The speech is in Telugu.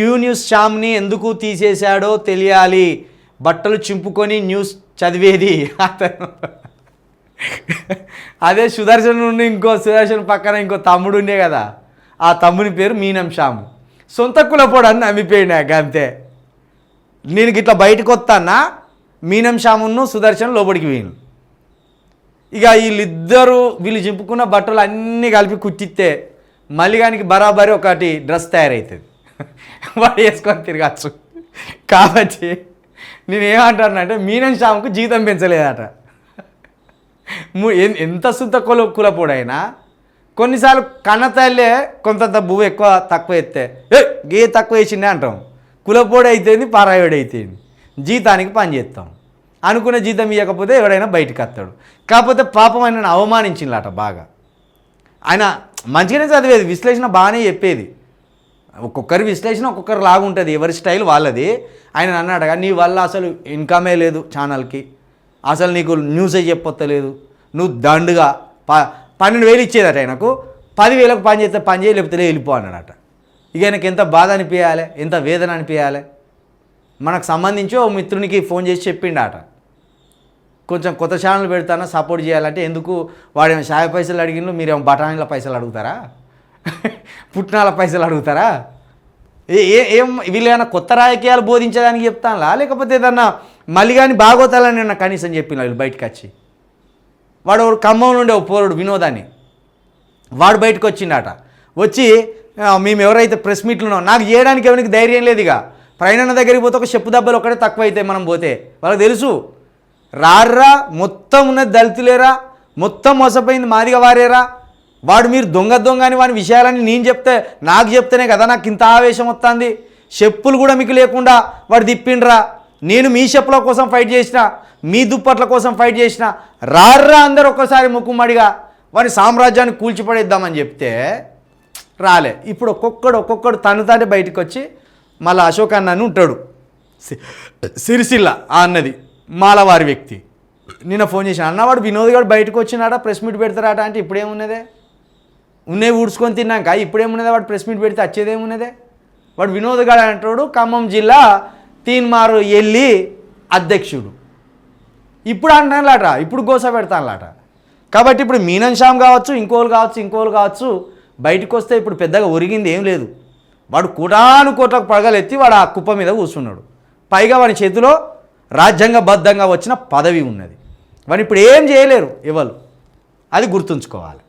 క్యూ న్యూస్ శ్యామ్ని ఎందుకు తీసేశాడో తెలియాలి. బట్టలు చింపుకొని న్యూస్ చదివేది. అతను. అదే సుదర్శన్ నుండి ఇంకో సుదర్శన్ పక్కన ఇంకో తమ్ముడు ఉండే కదా. ఆ తమ్ముని పేరు మీనం శ్యామ్. సొంత కులపోడు నమ్మిపోయినాక అంతే. నేను ఇట్లా బయటకు వస్తానా మీనం శ్యామును సుదర్శన్ లోపలికి పోయిను ఇక వీళ్ళిద్దరూ వీళ్ళు చింపుకున్న బట్టలు అన్నీ కలిపి కుట్టిస్తే మల్లిగానికి బరాబరి ఒకటి డ్రెస్ తయారవుతుంది వాడు వేసుకొని తిరగచ్చు. కాబట్టి నేను ఏమంటానంటే మీనం శ్యామ్కు జీతం పెంచలేదట. ఎంత శుద్ధ కుల కులపోడైనా కొన్నిసార్లు కన్న తల్లే కొంతంత భూమి ఎక్కువ తక్కువ ఎత్తే ఏ గే తక్కువ వేసిండే అంటాం. కులపోడు అయితేంది పారాయుడు అయితేంది జీతానికి పని చేస్తాం అనుకున్న జీతం ఇవ్వకపోతే ఎవడైనా బయటకు వస్తాడు. కాకపోతే పాపం ఆయన అవమానించిందట బాగా. ఆయన మంచిగానే చదివేది విశ్లేషణ బాగానే చెప్పేది. ఒక్కొక్కరి విశ్లేషణ ఒక్కొక్కరు లాగుంటుంది ఎవరి స్టైల్ వాళ్ళది. ఆయన అన్నాడు నీ వల్ల అసలు ఇన్కమే లేదు ఛానల్కి అసలు నీకు న్యూసే చెప్పొత్తలేదు. నువ్వు దండుగా ప పన్నెండు వేలు ఇచ్చేదట ఆయనకు. పదివేలకు పని చేస్తే పని చేయ లేకపోతే వెళ్ళిపో అన్నాడట. ఇక ఆయనకి ఎంత బాధ అనిపించాలి ఎంత వేదన అనిపించాలి మనకు సంబంధించి ఓ మిత్రునికి ఫోన్ చేసి చెప్పిండట. కొంచెం కొత్త ఛానల్ పెడతానా సపోర్ట్ చేయాలంటే ఎందుకు వాడేమో షాయ పైసలు అడిగిండు మీరేమో బఠానీల పైసలు అడుగుతారా? పుట్నాల పైసలు అడుగుతారా? ఏ ఏం వీళ్ళు ఏమైనా కొత్త రాజకీయాలు బోధించడానికి చెప్తానులా? లేకపోతే ఏదన్నా మళ్ళీ కానీ బాగోతాలని నిన్న కనీసం చెప్పిన వీళ్ళు బయటకు వచ్చి వాడు ఖమ్మం నుండి ఒక పోరుడు వినోదాన్ని. వాడు బయటకు వచ్చిండట వచ్చి మేము ఎవరైతే ప్రెస్ మీట్లు ఉన్నాం నాకు చేయడానికి ఎవరికి ధైర్యం లేదు ఇక ప్రయాణ దగ్గరికి పోతే ఒక చెప్పు దెబ్బలు ఒకటే తక్కువ అవుతాయి మనం పోతే. వాళ్ళకి తెలుసు. రార్రా మొత్తం ఉన్నది దళితులేరా? మొత్తం మోసపోయింది మాదిగా వారేరా? వాడు మీరు దొంగ దొంగ అని వాని విషయాలని నేను చెప్తే నాకు చెప్తేనే కదా నాకు ఇంత ఆవేశం వస్తుంది చెప్పులు కూడా మీకు లేకుండా వాడు తిప్పిండ్రా. నేను మీ చెప్పుల కోసం ఫైట్ చేసిన మీ దుప్పట్ల కోసం ఫైట్ చేసిన. రార్రా అందరు ఒక్కసారి ముక్కుమ్మడిగా వారి సామ్రాజ్యాన్ని కూల్చిపడేద్దామని చెప్తే రాలే. ఇప్పుడు ఒక్కొక్కడు ఒక్కొక్కడు తను తానే బయటకు వచ్చి మళ్ళీ అశోక్ అన్న అని ఉంటాడు. సి- సిరిసిల్ల ఆ అన్నది మాలవారి వ్యక్తి. నిన్న ఫోన్ చేసిన అన్నవాడు వినోద్ గారు బయటకు వచ్చినాడా ప్రెస్ మీట్ పెడతారట అంటే ఇప్పుడేమున్నదే? ఉన్నే ఊడ్చుకొని తిన్నాక ఇప్పుడేమున్నదే? వాడు ప్రెస్ మీట్ పెడితే వచ్చేదేమున్నదే వాడు వినోద్ గారు అంటాడు ఖమ్మం జిల్లా తీన్మారు ఎల్లి అధ్యక్షుడు. ఇప్పుడు అంటానులాట ఇప్పుడు గోస పెడతానులాట. కాబట్టి ఇప్పుడు మీనన్ శ్యామ్ కావచ్చు ఇంకోలు కావచ్చు ఇంకోలు కావచ్చు బయటకు వస్తే ఇప్పుడు పెద్దగా ఒరిగింది ఏం లేదు. వాడు కోటాను కోట్లకు పడగలెత్తి వాడు ఆ కుప్ప మీద కూర్చున్నాడు. పైగా వాని చేతిలో రాజ్యాంగబద్ధంగా వచ్చిన పదవి ఉన్నది. వాడు ఇప్పుడు ఏం చేయలేరు ఎవరు? అది గుర్తుంచుకోవాలి.